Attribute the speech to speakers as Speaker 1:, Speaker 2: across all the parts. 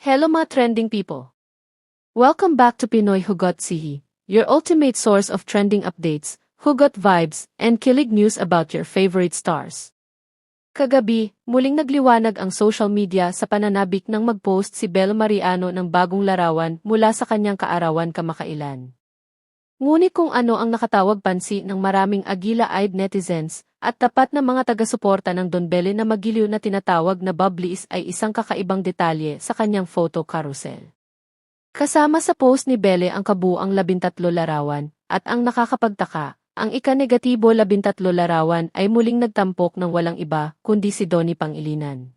Speaker 1: Hello mga trending people! Welcome back to Pinoy Hugot Sihi, your ultimate source of trending updates, hugot vibes, and kilig news about your favorite stars. Kagabi, muling nagliwanag ang social media sa pananabik ng mag-post si Bel Mariano ng bagong larawan mula sa kanyang kaarawan kamakailan. Ngunit kung ano ang nakatawag pansi ng maraming agila-eyed netizens at tapat na mga taga-suporta ng Don Bele na magiliw na tinatawag na bubblies ay isang kakaibang detalye sa kanyang photo carousel. Kasama sa post ni Bele ang kabuang labintatlo larawan, at ang nakakapagtaka, ang ika-negatibo labintatlo larawan ay muling nagtampok ng walang iba kundi si Donnie Pangilinan.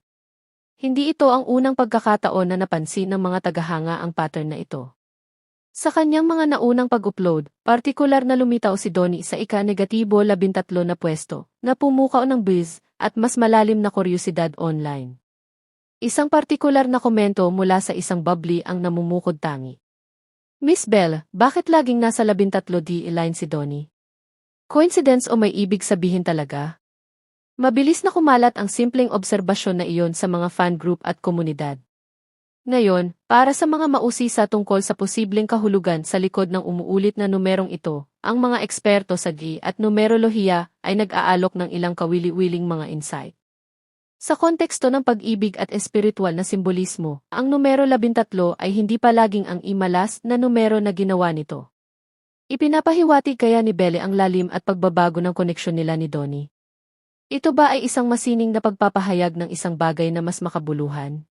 Speaker 1: Hindi ito ang unang pagkakataon na napansin ng mga tagahanga ang pattern na ito. Sa kanyang mga naunang pag-upload, partikular na lumitaw si Donnie sa ika-negatibo labintatlo na pwesto, na pumukaw ng biz, at mas malalim na kuryosidad online. Isang partikular na komento mula sa isang bubbly ang namumukod tangi. Miss Bell, bakit laging nasa labintatlo di line si Donnie? Coincidence o may ibig sabihin talaga? Mabilis na kumalat ang simpleng obserbasyon na iyon sa mga fan group at komunidad. Ngayon, para sa mga mausisa tungkol sa posibleng kahulugan sa likod ng umuulit na numerong ito, ang mga eksperto sa GI at numerolohiya ay nag-aalok ng ilang kawili-wiling mga insight. Sa konteksto ng pag-ibig at espiritual na simbolismo, ang numero 13 ay hindi palaging ang imalas na numero na ginawa nito. Ipinapahiwatig kaya ni Belle ang lalim at pagbabago ng koneksyon nila ni Donnie. Ito ba ay isang masining na pagpapahayag ng isang bagay na mas makabuluhan?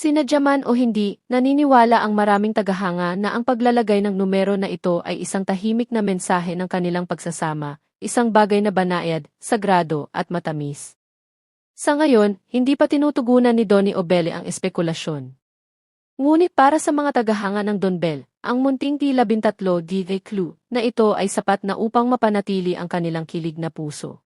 Speaker 1: Sinadya man o hindi, naniniwala ang maraming tagahanga na ang paglalagay ng numero na ito ay isang tahimik na mensahe ng kanilang pagsasama, isang bagay na banayad, sagrado, at matamis. Sa ngayon, hindi pa tinutugunan ni Donnie Obele ang espekulasyon. Ngunit para sa mga tagahanga ng Don Bell, ang munting tila bintatlo di clue na ito ay sapat na upang mapanatili ang kanilang kilig na puso.